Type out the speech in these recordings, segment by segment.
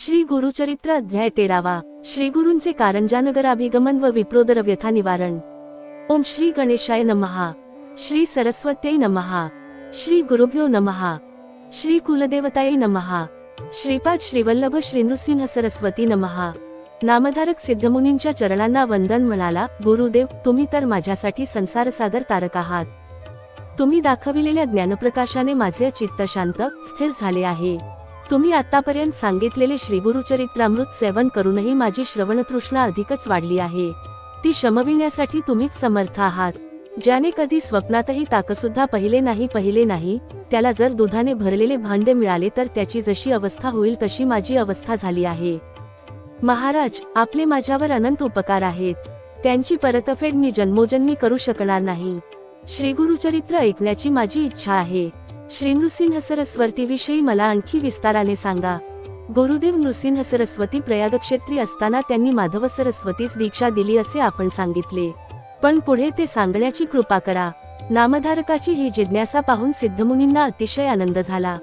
श्री गुरुचरित्र अध्याय तेरावा. श्री गुरूंचे कारंजानगर अभिगमन व विप्रोदर व्यथा निवारण. ओम श्री गणेशाय नमहा श्री सरस्वत्यै नमहा श्री गुरुभ्यो नमहा श्री कुलदेवताय नमहा श्रीपाद श्रीवल्लभ श्री नृसिंह सरस्वती नमहा नामधारक सिद्धमुनींच्या चरणांना वंदन म्हणाला गुरुदेव तुम्ही तर माझ्यासाठी संसारसागर तारक आहात. तुम्ही दाखविलेल्या ज्ञानप्रकाशाने माझे चित्त शांत स्थिर झाले आहे. तुम्ही आतापर्यंत सांगितलेले श्रीगुरुचरित्रामृत सेवन करूनही माझी श्रवणतृष्णा अधिकच वाढली आहे. ती शमविण्यासाठी तुम्हीच समर्थ आहात. ज्याने कधी स्वप्नातही ताकसुद्धा पहिले नाही पहिले नाही त्याला जर दुधाने भरलेले भांडे मिळाले तर त्याची जशी अवस्था होईल तशी माझी अवस्था झाली आहे. महाराज आपले माझ्यावर अनंत उपकार आहेत. त्यांची परतफेड मी जन्मोजन्मी करू शकणार नाही. श्रीगुरुचरित्र ऐकण्याची माझी इच्छा आहे. श्री नृसिंह मला आणखी विस्ताराने सांगा. गुरुदेव नृसिंह सरस्वती प्रयाग क्षेत्री असताना त्यांनी माधव सरस्वतीच दीक्षा दिली असे आपण सांगितले. पण पुढे ते सांगण्याची कृपा करा. नामधारकाची ही जिज्ञासा पाहून सिद्धमुनींना अतिशय आनंद झाला.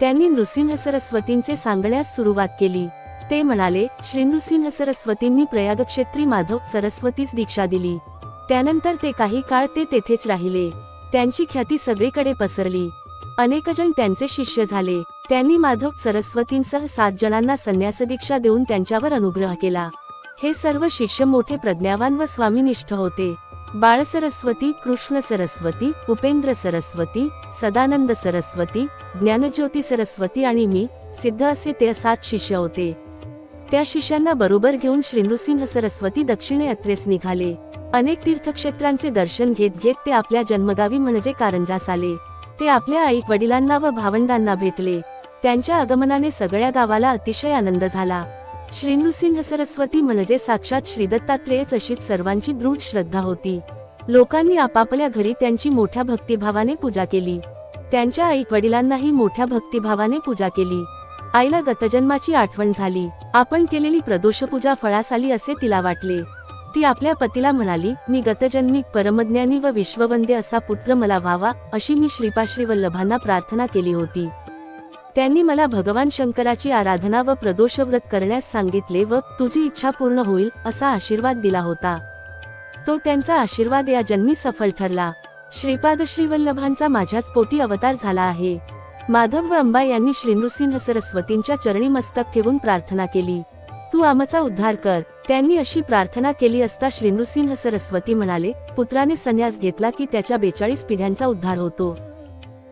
त्यांनी नृसिंह सरस्वतींचे सांगण्यास सुरुवात केली. ते म्हणाले श्री नृसिंह सरस्वतींनी प्रयाग क्षेत्री माधव सरस्वतीच दीक्षा दिली. त्यानंतर ते काही काळ ते तेथेच राहिले. त्यांची ख्याती सगळीकडे पसरली. अनेकजण त्यांचे शिष्य झाले. त्यांनी माधव सरस्वतींसह सात जणांना संन्यास दीक्षा देऊन त्यांच्यावर अनुग्रह केला. हे सर्व शिष्य मोठे प्रज्ञावान व स्वामीनिष्ठ होते. बाळ सरस्वती कृष्ण सरस्वती उपेंद्र सरस्वती सदानंद सरस्वती ज्ञानज्योती सरस्वती आणि मी सिद्ध असे ते सात शिष्य होते. त्या शिष्यांना बरोबर घेऊन श्री नृसिंह सरस्वती दक्षिणे यात्रेस निघाले. अनेक तीर्थक्षेत्रांचे दर्शन घेत घेत ते आपल्या जन्मगावी म्हणजे कारंजास आले. ते आपल्या आई वडिलांना व भावंडांना भेटले. त्यांच्या आगमनाने सगळ्या गावाला अतिशय आनंद झाला. श्री नृसिंह सरस्वती म्हणजे साक्षात श्री दत्तात्रेयच अशीच सर्वांची दृढ श्रद्धा होती. लोकांनी आपापल्या घरी त्यांची मोठ्या भक्तिभावाने पूजा केली. त्यांच्या आई वडिलांनाही मोठ्या भक्तिभावाने पूजा केली. आईला गतजन्माची आठवण झाली. आपण केलेली प्रदोष पूजा फळास आली असे तिला वाटले. ती आपल्या पतीला म्हणाली मी गतजन्मी परमज्ञानी व विश्ववंदे असा पुत्र मला व्हावा अशी मी श्रीपाश्री वल्लभांना प्रार्थना केली होती. त्यांनी मला भगवान शंकराची आराधना व प्रदोष व्रत करण्यास सांगितले व तुझी इच्छा पूर्ण होईल असा आशीर्वाद दिला होता. तो त्यांचा आशीर्वाद या जन्मी सफल ठरला. श्रीपाद श्रीवल्लभांचा माझ्याच पोटी अवतार झाला आहे. माधव व अंबा यांनी श्री नृसिंह सरस्वतींच्या चरणी मस्तक ठेवून प्रार्थना केली. तू आमचा उद्धार कर. त्यांनी अशी प्रार्थना केली असता श्रीनृसिंह सरस्वती म्हणाले पुत्राने संन्यास घेतला की त्याच्या बेचाळीस पिढ्यांचा उद्धार होतो.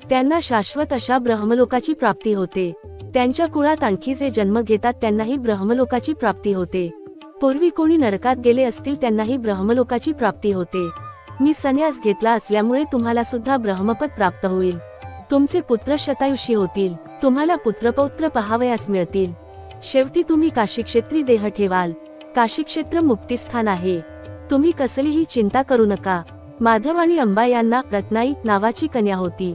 त्यांना शाश्वत अशा ब्रह्मलोकाची प्राप्ती होते. त्यांच्या कुळात आणखी जे जन्म घेतात त्यांनाही ब्रह्मलोकाची प्राप्ती होते. पूर्वी कोणी नरकात गेले असतील त्यांनाही ब्रह्मलोकाची प्राप्ती होते. मी संन्यास घेतला असल्यामुळे तुम्हाला सुद्धा ब्रह्मपद प्राप्त होईल. तुमचे पुत्र शतायुषी होतील. तुम्हाला पुत्रपौत्र पहावयास मिळतील. शेवटी तुम्ही काशीक्षेत्री देह ठेवाल. काशीक्षेत्र मुक्तिस्थान आहे. तुम्ही कसलीही चिंता करू नका. माधव आणि अंबा यांना रत्नाई नावाची कन्या होती.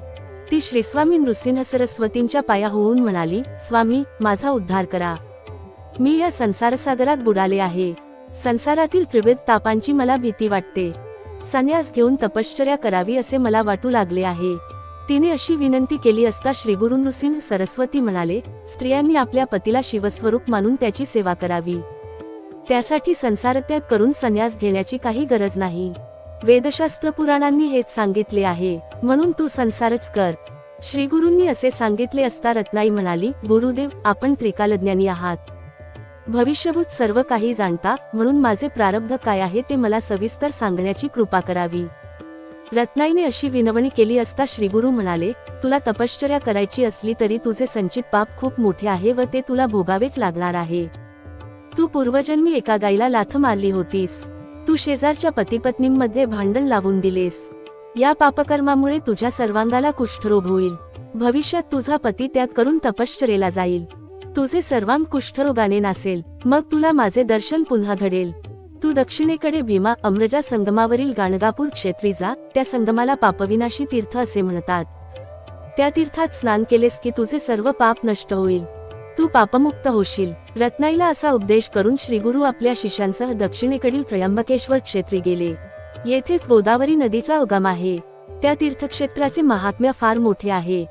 ती श्रीस्वामी नृसिंह सरस्वतींच्या पाया होऊन म्हणाली स्वामी माझा उद्धार करा. मी या संसारसागरात बुडाले आहे. संसारातील त्रिवेद तापांची मला भीती वाटते. संन्यास घेऊन तपश्चर्या करावी असे मला वाटू लागले आहे तिने अशी विनंती केली असता श्रीगुरु नृसिंह सरस्वती म्हणाले स्त्रियांनी आपल्या पतीला शिवस्वरूप मानून त्याची सेवा करावी. त्यासाठी संसारत्याग करून संन्यास घेण्याची काही गरज नाही. वेदशास्त्र पुराणांनी हेच सांगितले आहे. म्हणून तू संसारच कर. श्री गुरूंनी असे सांगितले असता रत्नाई म्हणाली गुरुदेव आपण त्रिकालज्ञानी आहात. भविष्यभूत सर्व काही जाणता म्हणून माझे प्रारब्ध काय आहे ते मला सविस्तर सांगण्याची कृपा करावी. रत्नाईने अशी विनवणी केली असता श्रीगुरु म्हणाले तुला तपश्चर्या करायची असली तरी तुझे संचित पाप खूप मोठे आहे व ते तुला भोगावेच लागणार आहे. तू पूर्वजन्मी एका गाईला लाथ मारली होतीस. तू शेजारच्या पतीपत्नींमध्ये भांडण लावून दिलेस. या पापकर्मामुळे तुझ्या सर्वांगाला कुष्ठरोग होईल. भविष्यात तुझा पती त्याग करून तपश्चरेला जाईल. तुझे सर्वांग कुष्ठरोगाने नासेल. मग तुला माझे दर्शन पुन्हा घडेल. तू दक्षिणेकडे भीमा अमृजा संगमावरील गाणगापूर क्षेत्री जा. त्या संगमाला पापविनाशी तीर्थ असे म्हणतात. त्या तीर्थात स्नान केलेस की तुझे सर्व पाप नष्ट होईल. तू पापमुक्त होशील. रत्नाईला असा उपदेश करून श्रीगुरु आपल्या शिष्यांसह दक्षिणेकडील त्र्यंबकेश्वर क्षेत्री गेले. येथेच गोदावरी नदीचा उगम आहे. त्या तीर्थक्षेत्राचे महात्म्य फार मोठे आहे.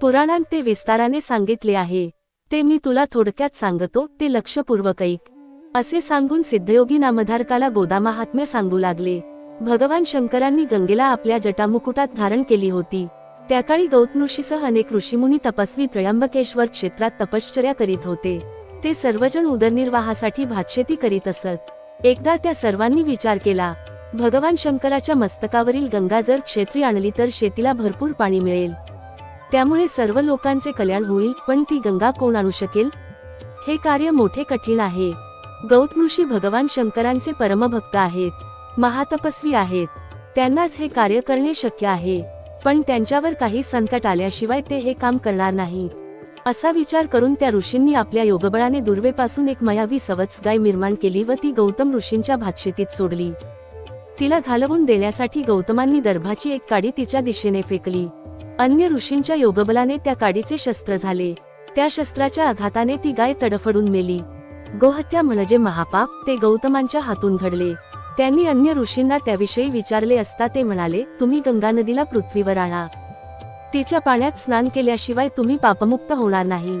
पुराणांत ते विस्ताराने सांगितले आहे. ते मी तुला थोडक्यात सांगतो ते लक्षपूर्वक ऐक असे सांगून सिद्धयोगी नामधारकाला गोदामहात्म्य सांगू लागले. भगवान शंकरांनी गंगेला आपल्या जटामुकुटात धारण केली होती. त्या काळी अनेक ऋषीमुनी तपस्वी त्र्यंबकेश्वर क्षेत्रात तपश्चर्या करीत होते. ते सर्वजण उदरनिर्वाहासाठी भातशेती करीत असत. एकदा त्या सर्वांनी विचार केला भगवान शंकराच्या मस्तकावरील गंगा जर क्षेत्री आणली तर शेतीला भरपूर पाणी मिळेल. त्यामुळे सर्व लोकांचे कल्याण होईल पण ती गंगा कोण आणू शकेल? हे कार्य मोठे कठीण आहे. गौतम ऋषी भगवान शंकरांचे परमभक्त आहेत महातपस्वी आहेत. त्यांनाच हे कार्य करणे शक्य आहे. पण त्यांच्यावर काही संकट आल्याशिवाय ते हे काम करणार नाहीत. असा विचार करून त्या ऋषींनी आपल्या योगबळाने दुर्वेपासून एक मयावी सवच गाय निर्माण केली व ती गौतम ऋषींच्या भातशेतीत सोडली. तिला घालवून देण्यासाठी गौतमांनी दर्भाची एक काडी तिच्या दिशेने फेकली. अन्य ऋषींच्या योगबलाने त्या काडीचे शस्त्र झाले. त्या शस्त्राच्या आघाताने ती गाय तडफडून मेली. गोहत्या म्हणजे महापाप ते गौतमांच्या हातून घडले. त्यांनी अन्य ऋषींना त्याविषयी विचारले असता ते म्हणाले तुम्ही गंगा नदीला पृथ्वीवर आणा. तिच्या पाण्यात स्नान केल्याशिवाय तुम्ही पापमुक्त होणार नाही.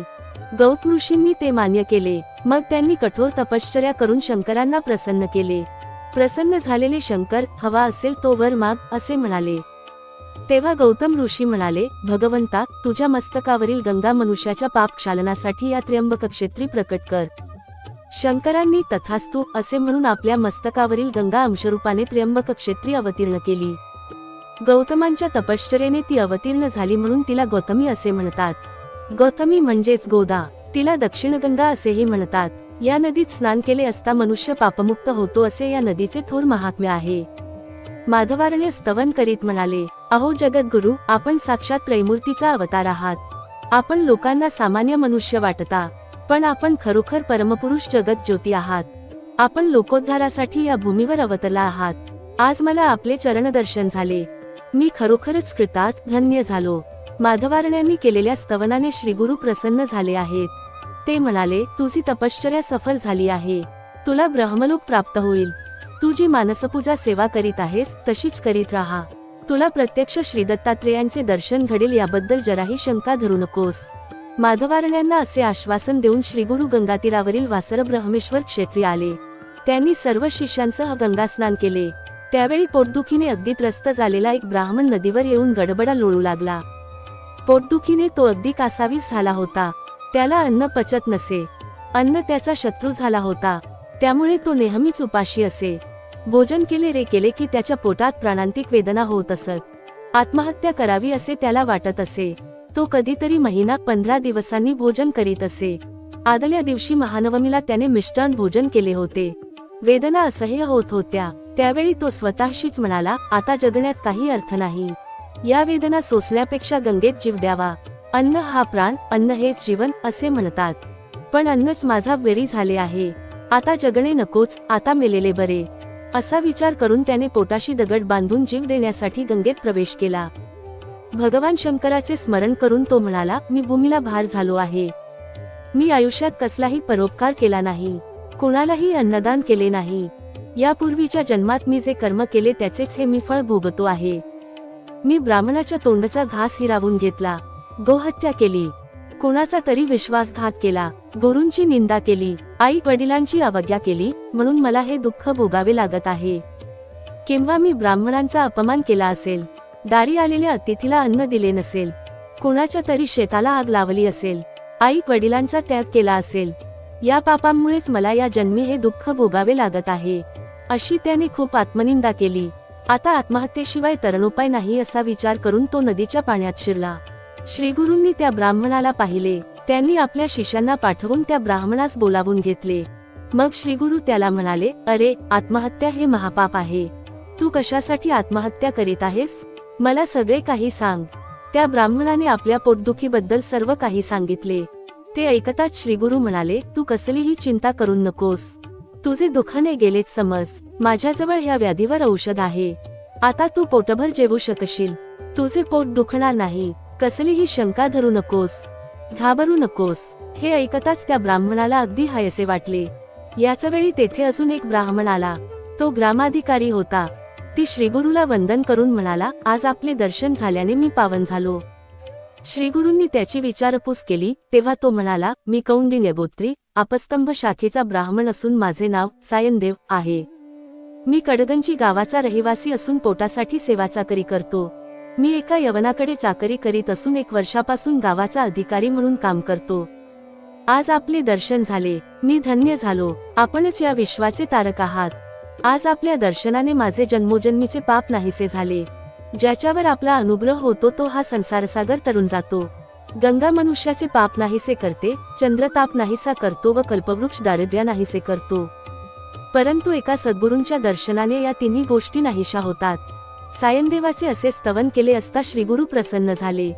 गौतम ऋषींनी ते मान्य केले. मग त्यांनी कठोर तपश्चर्या करून शंकरांना प्रसन्न केले. प्रसन्न झालेले शंकर हवा असेल तो वर माग असे म्हणाले. तेव्हा गौतम ऋषी म्हणाले भगवंता तुझ्या मस्तकावरील गंगा मनुष्याच्या पाप क्षालनासाठी या त्र्यंबक क्षेत्री प्रकट कर. शंकरांनी तथास्तू असे म्हणून आपल्या मस्तकावरील गंगा अंशरूपाने त्र्यंबक क्षेत्री अवतीर्ण केली. गौतमांच्या तपश्चर्याने ती अवतीर्ण झाली म्हणून तिला गौतमी असे म्हणतात. गौतमी म्हणजेच गोदा तिला दक्षिण गंगा असेही म्हणतात. या नदीत स्नान केले असता मनुष्य पापमुक्त होतो असे या नदीचे थोर महात्म्य आहे. माधवारण्य स्तवन करीत म्हणाले अहो जगद्गुरु आपण साक्षात त्रैमूर्तीचा अवतार आहात. आपण लोकांना सामान्य मनुष्य वाटता. पण आपण खरोखर परमपुरुष जगत ज्योती आहात. आपण लोकोद्धारासाठी या भूमीवर अवतरला आहात. आज मला आपले चरणदर्शन झाले. मी खरोखरच कृतार्थ धन्य झालो. माधवारण्यांनी केलेल्या स्तवनाने श्रीगुरु प्रसन्न झाले आहेत. ते म्हणाले तुझी तपश्चर्या सफल झाली आहे. तुला ब्रह्मलोक प्राप्त होईल. तू जी मानसपूजा सेवा करीत आहेस तशीच करीत राहा. तुला प्रत्यक्ष श्री दत्तात्रेयांचे दर्शन घडेल याबद्दल जराही शंका धरू नकोस. माधवारण्यांना असे आश्वासन देऊन श्रीगुरु गंगातीरावरील वासर ब्रह्मेश्वर क्षेत्री आले. त्यांनी सर्व शिष्यांसह गंगा स्नान केले. त्यावेळी पोटदुखीने अगदी त्रस्त झालेला एक ब्राह्मण नदीवर येऊन गडबडा लोळू लागला. पोटदुखीने तो अगदी कासावीस झाला होता. त्याला अन्न पचत नसे. अन्न त्याचा शत्रू झाला होता. त्यामुळे तो नेहमीच उपाशी असे. भोजन केले रे केले की त्याच्या पोटात प्राणांतिक वेदना होत असत. आत्महत्या करावी असे त्याला वाटत असे. तो कधीतरी महिना पंधरा दिवसांनी भोजन करीत असे. आदल्या दिवशी महानवमीला त्याने मिष्टान भोजन केले होते. वेदना असह्य होत होत्या. त्यावेळी तो स्वतःशीच म्हणाला आता जगण्यात काही अर्थ नाही. या वेदना सोसण्यापेक्षा गंगेत जीव द्यावा. अन्न हा प्राण अन्न हेच जीवन असे म्हणतात. पण अन्नच माझा वेरी झाले आहे. आता जगणे नकोच आता मेलेले बरे. असा विचार करून त्याने पोटाशी दगड बांधून जीव देण्यासाठी गंगेत प्रवेश केला. भगवान शंकराचे स्मरण करून तो म्हणाला मी भूमीला भार झालो आहे. मी आयुष्यात कसलाही परोपकार केला नाही. कोणालाही अन्नदान केले नाही. यापूर्वीच्या जन्मात मी जे कर्म केले त्याचेच हे मी फळ भोगतो आहे. मी ब्राह्मणाच्या तोंडचा घास हिरावून घेतला. गोहत्या केली. कोणाचा तरी विश्वासघात केला. गुरूंची निंदा केली. आई वडिलांची अवज्ञा केली. म्हणून मला हे दुःख भोगावे लागत आहे. किंवा मी ब्राह्मणांचा अपमान केला असेल? दारी आलेल्या अतिथीला अन्न दिले नसेल. कोणाच्या तरी शेताला आग लावली असेल. आई वडिलांचा त्याग केला असेल. या पापांमुळेच मला या जन्मी हे दुःख भोगावे लागत आहे. अशी त्याने खूप आत्मनिंदा केली. आता आत्महत्येशिवाय तरणोपाय नाही असा विचार करून तो नदीच्या पाण्यात शिरला. श्रीगुरूंनी त्या ब्राह्मणाला पाहिले. त्यांनी आपल्या शिष्यांना पाठवून त्या ब्राह्मणास बोलावून घेतले. मग श्रीगुरु त्याला म्हणाले अरे आत्महत्या हे महापाप आहे. तू कशासाठी आत्महत्या करीत आहेस? मला सगळे काही सांग. त्या ब्राह्मणाने आपल्या पोटदुखीबद्दल सर्व काही सांगितले. ते ऐकताच श्रीगुरु म्हणाले तू कसलीही चिंता करू नकोस. तुझे दुखाने गेलेच समज. माझ्याजवळ ह्या व्याधीवर औषध आहे. आता तू पोटभर जेवू शकशील. तुझे पोट दुखणार नाही. कसलीही शंका धरू नकोस. घाबरू नकोस. हे ऐकताच त्या ब्राह्मणाला अगदी हायसे वाटले. याच वेळी तेथे अजून एक ब्राह्मण आला. तो ग्रामाधिकारी होता. ती श्रीगुरूला वंदन करून म्हणाला आज आपले दर्शन झाल्याने मी पावन झालो. श्रीगुरूंनी त्याची विचारपूस केली तेव्हा तो म्हणाला मी कौंडी गोत्री आपस्तंभ शाखेचा ब्राह्मण असून माझे नाव सायनदेव आहे. मी कडगंजी गावाचा रहिवासी असून पोटासाठी सेवाचाकरी करतो. मी एका यवनाकडे चाकरी करीत असून एक वर्षापासून गावाचा अधिकारी म्हणून काम करतो. आज आपले दर्शन झाले. मी धन्य झालो. आपणच या विश्वाचे तारक आहात. आज आपल्या दर्शनाने माझे जन्मोजन्मीचे पाप नाहीसे झाले. ज्याच्यावर आपला अनुग्रह होतो तो हा संसारसागर तरुण जातो. गंगा मनुष्याचे पाप नाहीसे करते चंद्रताप नाहीसा करतो व कल्पवृक्ष दारिद्र्य नाहीसे करतो. परंतु एका सद्गुरूंच्या दर्शनाने या तिन्ही गोष्टी नाहीशा होतात. सायनदेवाचे असे स्तवन केले असता श्रीगुरु प्रसन्न झाले.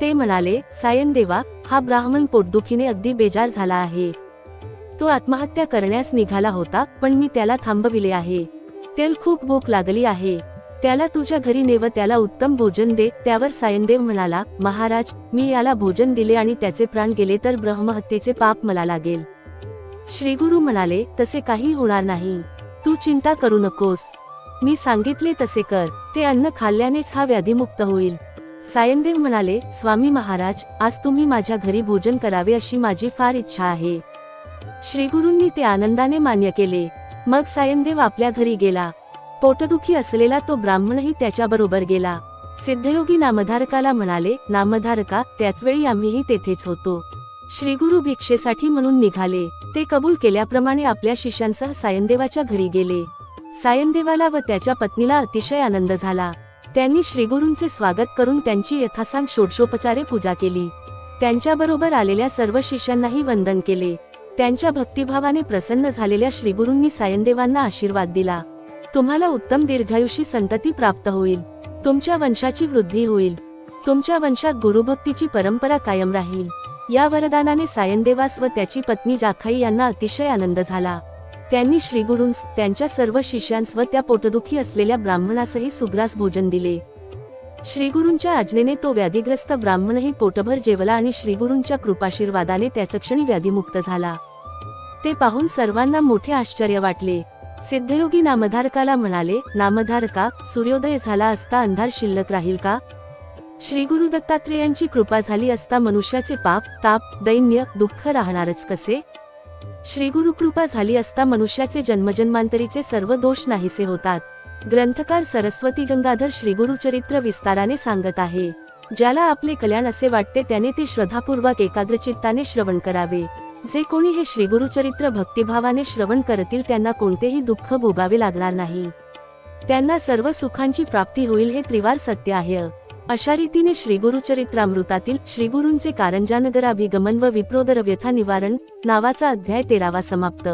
ते म्हणाले सायनदेवा हा ब्राह्मण पोटदुखीने अगदी बेजार झाला आहे. तो आत्महत्या करण्यास निघाला होता पण मी त्याला थांबविले आहे. तेल खूप भूक लागली आहे. त्याला तुझ्या घरी नेव त्याला उत्तम भोजन दे त्यावर सायनदेव म्हणाला महाराज मी याला भोजन दिले आणि त्याचे प्राण गेले तर ब्रह्महत्येचे पाप मला लागेल. श्रीगुरु म्हणाले तसे काही होणार नाही. तू चिंता करू नकोस. मी सांगितले तसे कर. ते अन्न खाल्ल्यानेच हा व्याधीमुक्त होईल. सायनदेव म्हणाले स्वामी महाराज आज तुम्ही माझ्या घरी भोजन करावे अशी माझी फार इच्छा आहे. श्रीगुरूंनी ते आनंदाने मान्य केले. मग सायनदेव आपल्या घरी गेला. पोटदुखी असलेला तो ब्राह्मणही त्याच्याबरोबर गेला. सिद्धयोगी नामधारकाला म्हणाले नामधारका त्याचवेळी आम्हीही तेथेच होतो. श्रीगुरु भिक्षेसाठी म्हणून निघाले. ते कबूल केल्याप्रमाणे आपल्या शिष्यांसह सायनदेवाच्या घरी गेले. सायनदेवाला व त्याच्या पत्नीला अतिशय आनंद झाला. त्यांनी श्रीगुरूंचे स्वागत करून त्यांची यथासांग षोडशोपचारे पूजा केली. त्यांच्याबरोबर आलेल्या सर्व शिष्यांनाही वंदन केले. त्यांच्या भक्तिभावाने प्रसन्न झालेल्या श्रीगुरूंनी सायनदेवांना आशीर्वाद दिला. तुम्हाला उत्तम दीर्घायुषी संतती प्राप्त होईल. तुमच्या वंशाची वृद्धी होईल. तुमच्या वंशात गुरुभक्तीची परंपरा कायम राहील. या वरदानाने सायनदेवास व त्याची पत्नी जाखाई यांना अतिशय आनंद झाला. त्यांनी श्रीगुरूंस त्यांच्या सर्व शिष्यांस व त्या पोटदुखी असलेल्या ब्राह्मणासही सुग्रास भोजन दिले. श्रीगुरूंच्या आज्ञेने तो व्याधीग्रस्त ब्राह्मणही पोटभर जेवला आणि श्रीगुरूंच्या कृपाशीर्वादाने त्याच क्षणी व्याधीमुक्त झाला. ते पाहून सर्वांना मोठे आश्चर्य वाटले. सिद्धयोगी नामधारकाला म्हणाले नामधारका सूर्योदय झाला असता अंधार शिल्लक राहील का? श्री गुरु दत्तात्रेयांची कृपा झाली असता मनुष्याचे पाप ताप दैन्य दुःख राहणारच कसे? श्री गुरु कृपा झाली असता मनुष्याचे जन्मजन्मांतरीचे सर्व दोष नाहीसे होतात. ग्रंथकार सरस्वती गंगाधर श्रीगुरुचरित्र विस्ताराने सांगत आहे ज्याला आपले कल्याण असे वाटते त्याने ते श्रद्धापूर्वक एकाग्रचित्ताने श्रवण करावे. जे कोणी हे श्रीगुरुचरित्र भक्तिभावाने श्रवण करतील त्यांना कोणतेही दुःख भोगावे लागणार नाही. त्यांना सर्व सुखांची प्राप्ती होईल हे त्रिवार सत्य आहे. अशा रीतीने श्रीगुरुचरित्रामृतातील श्रीगुरूंचे कारंजानगराभिगमन व विप्रोदर व्यथा निवारण नावाचा अध्याय तेरावा समाप्त.